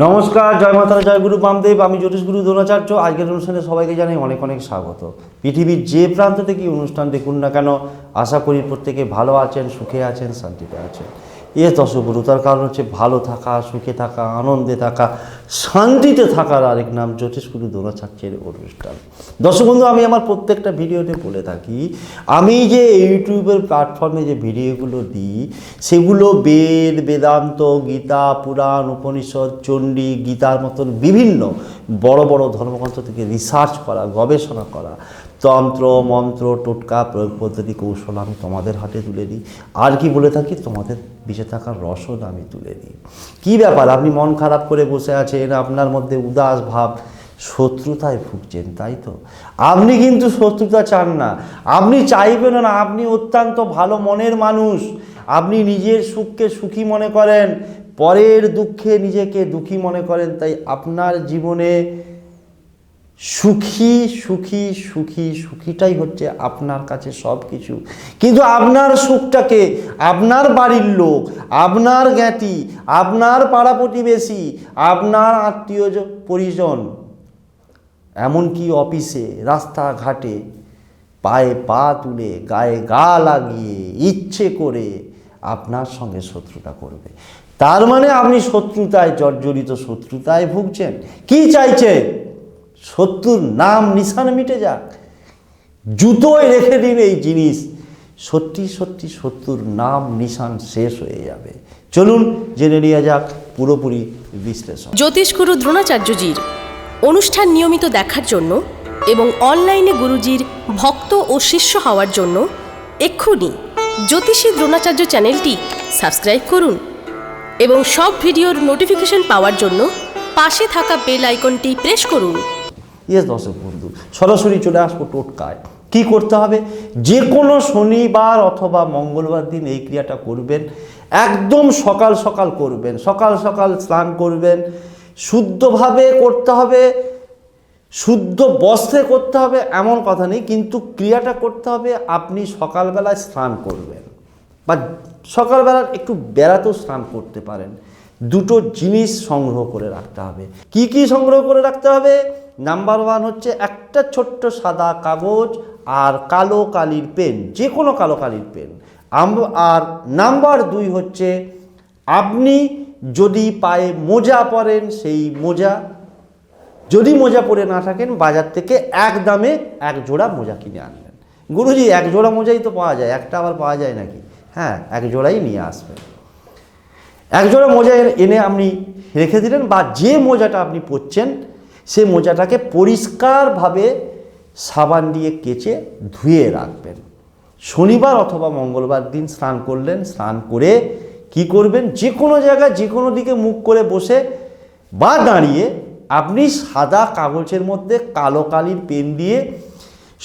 নমস্কার, জয় মাতারা, জয় গুরু বামদেব, আমি জ্যোতিষ গুরু দ্রোণাচার্য। আজকের অনুষ্ঠানে সবাইকে জানাই অনেক অনেক স্বাগত। পৃথিবীর যে প্রান্ত থেকে অনুষ্ঠান দেখুন না কেন, আশা করি প্রত্যেকে ভালো আছেন, সুখে আছেন, শান্তিতে আছেন। এ দশগুরু, তার কারণ হচ্ছে ভালো থাকা, সুখে থাকা, আনন্দে থাকা, শান্তিতে থাকার আরেক নাম জ্যোতিষগুরু দ্রোণাচার্যের অনুষ্ঠান। দর্শক বন্ধু আমি আমার প্রত্যেকটা ভিডিওতে বলে থাকি, আমি যে ইউটিউবের প্ল্যাটফর্মে যে ভিডিওগুলো দিই, সেগুলো বেদ, বেদান্ত, গীতা, পুরাণ, উপনিষদ, চণ্ডী, গীতার মতন বিভিন্ন বড় বড় ধর্মগ্রন্থ থেকে রিসার্চ করা, গবেষণা করা, তন্ত্র, মন্ত্র, টোটকা প্রয়োগ পদ্ধতি, কৌশল আমি তোমাদের হাতে তুলে দিই। আর কি বলে থাকি? তোমাদের বেঁচে থাকার রসদ আমি তুলে দিই কী ব্যাপার? আপনি মন খারাপ করে বসে আছেন, আপনার মধ্যে উদাস ভাব, শত্রুতায় ভুগছেন, তাই তো? আপনি কিন্তু শত্রুতা চান না। আপনি চাইবেন না, আপনি অত্যন্ত ভালো মনের মানুষ। আপনি নিজের সুখকে সুখী মনে করেন, পরের দুঃখে নিজেকে দুঃখী মনে করেন, তাই আপনার জীবনে সুখী সুখী সুখী, সুখীটাই হচ্ছে আপনার কাছে সব কিছু কিন্তু আপনার সুখটাকে, আপনার বাড়ির লোক, আপনার জ্ঞাতি, আপনার পাড়া প্রতিবেশী, আপনার আত্মীয় পরিজন, এমনকি অফিসে, রাস্তাঘাটে, পায়ে পা তুলে, গায়ে গা লাগিয়ে, ইচ্ছে করে আপনার সঙ্গে শত্রুতা করবে। তার মানে আপনি শত্রুতায়, জর্জরিত শত্রুতায় ভুগছেন। কি চাইছে শত্রুর নাম নিশান মিটে যাক। জুতোয় রেখে দিন এই জিনিস। সত্যি সত্যি শত্রুর নাম নিশান শেষ হয়ে যাবে। চলুন জেনে নেওয়া যাক পুরোপুরি বিশ্লেষণ। জ্যোতিষগুরু দ্রোণাচার্যজির অনুষ্ঠান নিয়মিত দেখার জন্য এবং অনলাইনে গুরুজির ভক্ত ও শিষ্য হওয়ার জন্য এক্ষুনি জ্যোতিষী দ্রোণাচার্য চ্যানেলটি সাবস্ক্রাইব করুন এবং সব ভিডিওর নোটিফিকেশন পাওয়ার জন্য পাশে থাকা বেল আইকনটি প্রেস করুন। ইয়েস দর্শক বন্ধু, সরাসরি চলে আসব টোটকায়। কি করতে হবে? যে কোনো শনিবার অথবা মঙ্গলবার দিন এই ক্রিয়াটা করবেন। একদম সকাল সকাল করবেন, সকাল সকাল স্নান করবেন। শুদ্ধভাবে করতে হবে, শুদ্ধ বস্ত্রে করতে হবে, এমন কথা নেই, কিন্তু ক্রিয়াটা করতে হবে, আপনি সকালবেলায় স্নান করবেন। বা সকালবেলা একটু বেড়াতেও স্নান করতে পারেন। দুটো জিনিস সংগ্রহ করে রাখতে হবে। কি কি সংগ্রহ করে রাখতে হবে? নাম্বার ওয়ান হচ্ছে একটা ছোট্ট সাদা কাগজ আর কালো কালির পেন যে কোনো কালো কালির পেন। আর নাম্বার দুই হচ্ছে আপনি যদি পায়ে মোজা পরেন, সেই মোজা যদি মোজা পরে না থাকেন, বাজার থেকে এক দামে এক জোড়া মোজা কিনে আনবেন গুরুজি, এক জোড়া মোজাই তো পাওয়া যায়, একটা আবার পাওয়া যায় নাকি? হ্যাঁ এক জোড়াই নিয়ে আসবেন। এক জোড়া মোজা এনে- আপনি রেখে দিলেন বা যে মোজাটা আপনি পরছেন সেই মোজাটাকে পরিষ্কারভাবে সাবান দিয়ে কেচে ধুয়ে রাখবেন। শনিবার অথবা মঙ্গলবার দিন স্নান করলেন, স্নান করে কি করবেন? যে কোনো জায়গায় যে কোনো দিকে মুখ করে বসে বা দাঁড়িয়ে আপনি সাদা কাগজের মধ্যে কালো কালির পেন দিয়ে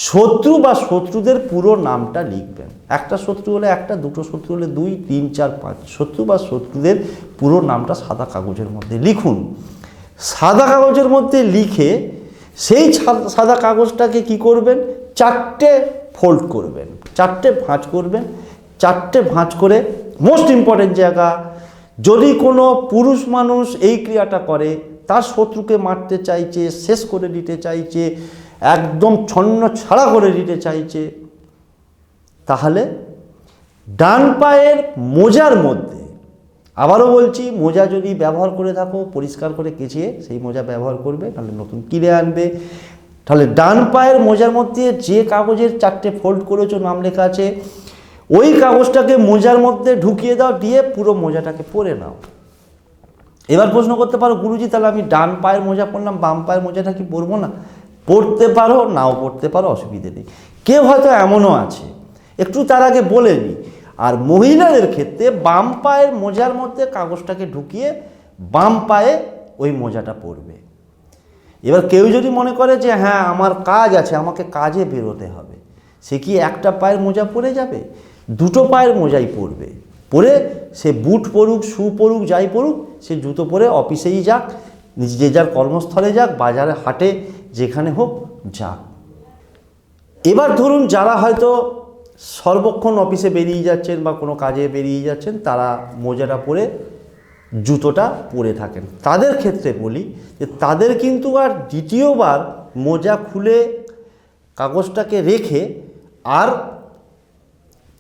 শত্রু বা শত্রুদের পুরো নামটা লিখবেন। একটা শত্রু হলে একটা, দুটো শত্রু হলে দুই, তিন, চার, পাঁচ। শত্রু বা শত্রুদের পুরো নামটা সাদা কাগজের মধ্যে লিখুন। সাদা কাগজের মধ্যে লিখে সেই সাদা কাগজটাকে কি করবেন? চারটে ফোল্ড করবেন। চারটে ভাঁজ করবেন। চারটে ভাঁজ করে মোস্ট ইম্পর্টেন্ট জায়গা, যদি কোনো পুরুষ মানুষ এই ক্রিয়াটা করে, তার শত্রুকে মারতে চাইছে, শেষ করে দিতে চাইছে একদম ছন্ন ছাড়া করে দিতে চাইছে, তাহলে ডান পায়ের মোজার মধ্যে, আবারও বলছি, মোজা যদি ব্যবহার করে থাকো, পরিষ্কার করে কেচিয়ে সেই মোজা ব্যবহার করবে, তাহলে নতুন কিনে আনবে। তাহলে ডান পায়ের মোজার মধ্যে যে কাগজের চারটে ফোল্ড করেছ, নাম লেখা আছে, ওই কাগজটাকে মোজার মধ্যে ঢুকিয়ে দাও, দিয়ে পুরো মোজাটাকে পরে নাও। এবার প্রশ্ন করতে পারো, গুরুজি, তাহলে আমি ডান পায়ের মোজা পরলাম, বাম পায়ের মোজাটা কি পরবো না? পড়তে পারো, নাও পড়তে পারো, অসুবিধে নেই। কেউ হয়তো এমনও আছে। একটু তার আগে বলে নিই আর মহিলাদের ক্ষেত্রে বাম পায়ের মোজার মধ্যে কাগজটাকে ঢুকিয়ে বাম পায়ে ওই মোজাটা পরবে। এবার কেউ যদি মনে করে যে হ্যাঁ আমার কাজ আছে, আমাকে কাজে বেরোতে হবে। সে কি একটা পায়ের মোজা পরে যাবে? দুটো পায়ের মোজাই পরবে। পরে সে বুট পরুক, শু পরুক, যাই পরুক, সে জুতো পরে অফিসেই যাক। যে যার কর্মস্থলে যাক, বাজারে, হাটে, যেখানে হোক যাক। এবার ধরুন যারা হয়তো সর্বক্ষণ অফিসে বেরিয়ে যাচ্ছেন বা কোনো কাজে বেরিয়ে যাচ্ছেন, তারা মোজাটা পরে, জুতোটা পরে থাকেন। তাদের ক্ষেত্রে বলি যে, তাদের কিন্তু আর দ্বিতীয়বার মোজা খুলে কাগজটাকে রেখে আর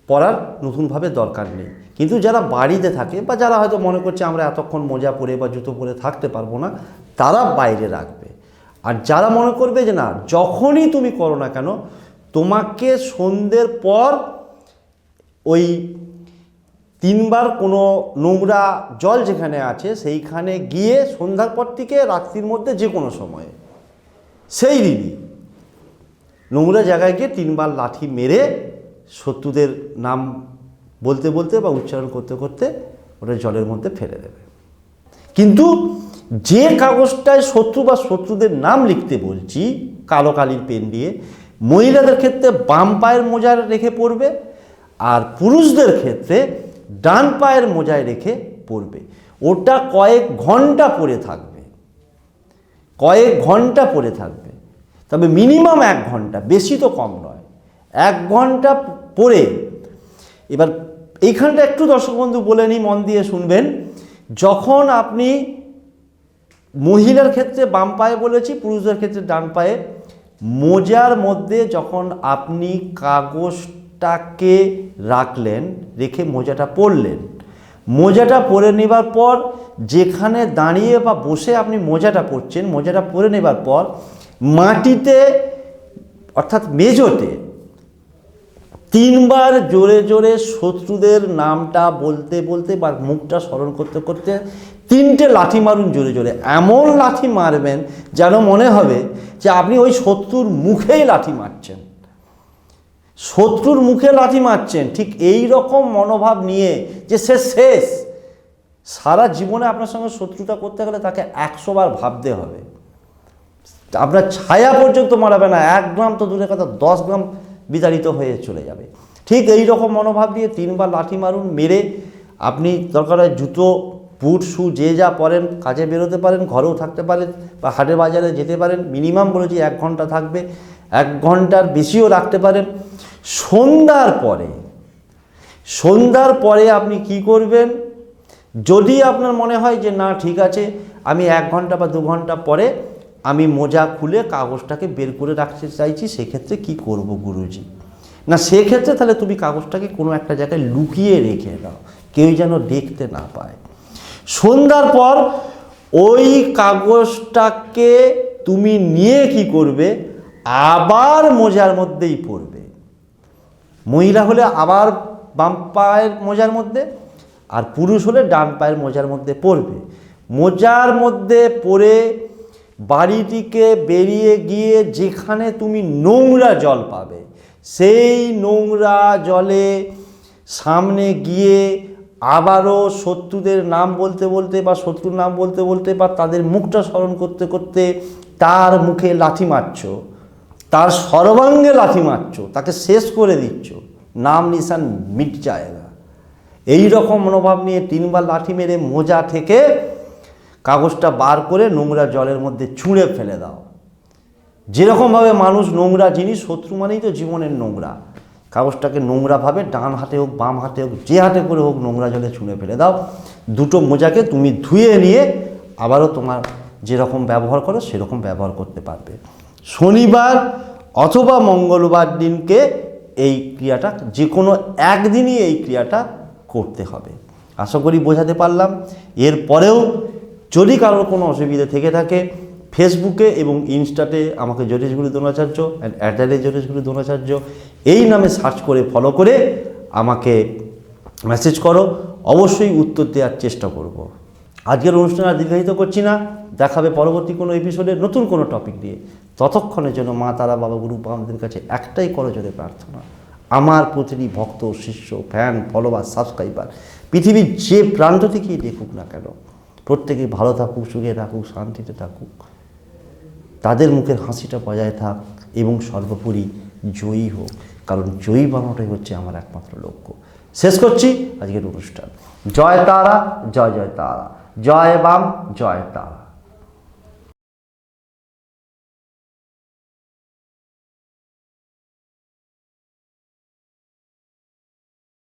পরার নতুনভাবে দরকার নেই। কিন্তু যারা বাড়িতে থাকে বা যারা হয়তো মনে করছে আমরা এতক্ষণ মোজা পরে বা জুতো পরে থাকতে পারব না, তারা বাইরে রাখবে। আর যারা মনে করবে যে না, যখনই তুমি করো না কেন, তোমাকে সন্ধ্যের পর ওই তিনবার কোনো নোংরা জল যেখানে আছে, সেইখানে গিয়ে সন্ধ্যার পর থেকে রাত্রির মধ্যে যে কোনো সময়ে। সেই দিনই নোংরা জায়গায় গিয়ে তিনবার লাঠি মেরে শত্রুদের নাম বলতে বলতে বা উচ্চারণ করতে করতে ওটা জলের মধ্যে ফেলে দেবে। কিন্তু যে কাগজটায় শত্রু বা শত্রুদের নাম লিখতে বলছি, কালো কালির পেন দিয়ে, মহিলাদের ক্ষেত্রে বাম পায়ের মোজায় রেখে পড়বে আর পুরুষদের ক্ষেত্রে ডান পায়ের মোজায় রেখে পড়বে। ওটা কয়েক ঘণ্টা পরে থাকবে। কয়েক ঘণ্টা পরে থাকবে। তবে মিনিমাম এক ঘণ্টা, বেশি তো কম নয়। এক ঘণ্টা পরে এবার এইখানটা একটু দর্শক বন্ধু বলে নিই, মন দিয়ে শুনবেন। যখন আপনি মহিলার ক্ষেত্রে বাম পায়ে বলেছি, পুরুষদের ক্ষেত্রে ডান পায়ে, মোজার মধ্যে যখন আপনি কাগজটাকে রাখলেন, রেখে মোজাটা পরলেন, মোজাটা পরে নেবার পর যেখানে দাঁড়িয়ে বা বসে আপনি মোজাটা পরছেন, মোজাটা পরে নেবার পর মাটিতে, অর্থাৎ মেজোতে তিনবার জোরে জোরে শত্রুদের নামটা বলতে বলতে বা মুখটা স্মরণ করতে করতে তিনটে লাঠি মারুন জোরে জোরে। এমন লাঠি মারবেন যেন মনে হবে যে আপনি ওই শত্রুর মুখেই লাঠি মারছেন। শত্রুর মুখে লাঠি মারছেন, ঠিক এই রকম মনোভাব নিয়ে যে সে শেষ। সারা জীবনে আপনার সঙ্গে শত্রুতা করতে গেলে তাকে একশো বার ভাবতে হবে। আপনার ছায়া পর্যন্ত মারাবে না, এক গ্রাম তো দূরে কথা, দশ গ্রাম বিতাড়িত হয়ে চলে যাবে। ঠিক এই রকম মনোভাব দিয়ে তিনবার লাঠি মারুন, মেরে আপনি দরকার হয় জুতো, বুট, শু, যে যা পরেন, কাজে বেরোতে পারেন, ঘরেও থাকতে পারেন বা হাটে বাজারে যেতে পারেন, মিনিমাম বলেছি এক ঘণ্টা থাকবে, এক ঘণ্টার বেশিও রাখতে পারেন। সন্ধ্যার পরে সন্ধ্যার পরে আপনি কি করবেন? যদি আপনার মনে হয় যে না, ঠিক আছে, আমি এক ঘণ্টা বা দু ঘণ্টা পরে আমি মোজা খুলে কাগজটাকে বের করে রাখতে চাইছি, সেক্ষেত্রে কি করব গুরুজি? না, সেক্ষেত্রে তাহলে তুমি কাগজটাকে কোনো একটা জায়গায় লুকিয়ে রেখে দাও, কেউ যেন দেখতে না পায়। সন্ধ্যার পর ওই কাগজটাকে তুমি নিয়ে কি করবে? আবার মোজার মধ্যেই পড়বে। মহিলা হলে আবার বাম পায়ের মোজার মধ্যে, আর পুরুষ হলে ডান পায়ের মোজার মধ্যে পড়বে। মোজার মধ্যে পড়ে বাড়িটিকে বেরিয়ে গিয়ে যেখানে তুমি নোংরা জল পাবে, সেই নোংরা জলে সামনে গিয়ে আবারও শত্রুদের নাম বলতে বলতে বা শত্রুর নাম বলতে বলতে বা তাদের মুখটা স্মরণ করতে করতে তার মুখে লাথি মারছো, তার সর্বাঙ্গে লাথি মারছো, তাকে শেষ করে দিচ্ছ। নাম নিশান মিট জায়গা এই রকম মনোভাব নিয়ে তিনবার লাঠি মেরে মোজা থেকে কাগজটা বার করে নোংরা জলের মধ্যে ছুঁড়ে ফেলে দাও। যেরকমভাবে মানুষ নোংরা জিনিস, শত্রু মানেই তো জীবনের নোংরা। কাগজটাকে নোংরাভাবে ডান হাতে হোক, বাম হাতে হোক, যে হাতে করে হোক নোংরা জলে ছুঁড়ে ফেলে দাও। দুটো মোজাকে তুমি ধুয়ে নিয়ে আবারও তোমার যেরকম ব্যবহার করো, সেরকম ব্যবহার করতে পারবে। শনিবার অথবা মঙ্গলবার দিনকে এই ক্রিয়াটা যে কোনো একদিনই এই ক্রিয়াটা করতে হবে। আশা করি বোঝাতে পারলাম। এরপরেও যদি কারোর কোনো অসুবিধা থেকে থাকে ফেসবুকে এবং ইনস্টাতে আমাকে জ্যোতিষগুলি Dronacharya and at the rate Dronacharya, এই নামে সার্চ করে ফলো করে আমাকে মেসেজ করো। অবশ্যই উত্তর দেওয়ার চেষ্টা করব। আজকের অনুষ্ঠান আর দীর্ঘায়িত করছি না। দেখাবে পরবর্তী কোনো এপিসোডে নতুন কোনো টপিক দিয়ে ততক্ষণের জন্য মা, তারা, বাবা, গুরু আমাদের কাছে একটাই করজোরে প্রার্থনা। আমার প্রতিটি ভক্ত, শিষ্য ফ্যান ফলোয়ার সাবস্ক্রাইবার পৃথিবীর যে প্রান্ত থেকেই দেখুক না কেন প্রত্যেকে ভালো থাকুক, সুখে থাকুক, শান্তিতে থাকুক। তাদের মুখের হাসিটা বজায় থাক এবং সর্বোপরি জয়ী হোক। কারণ জয়ী বানানোটাই হচ্ছে আমার একমাত্র লক্ষ্য। শেষ করছি আজকের অনুষ্ঠান। জয় তারা, জয় জয় তারা। জয় বাম, জয় তারা।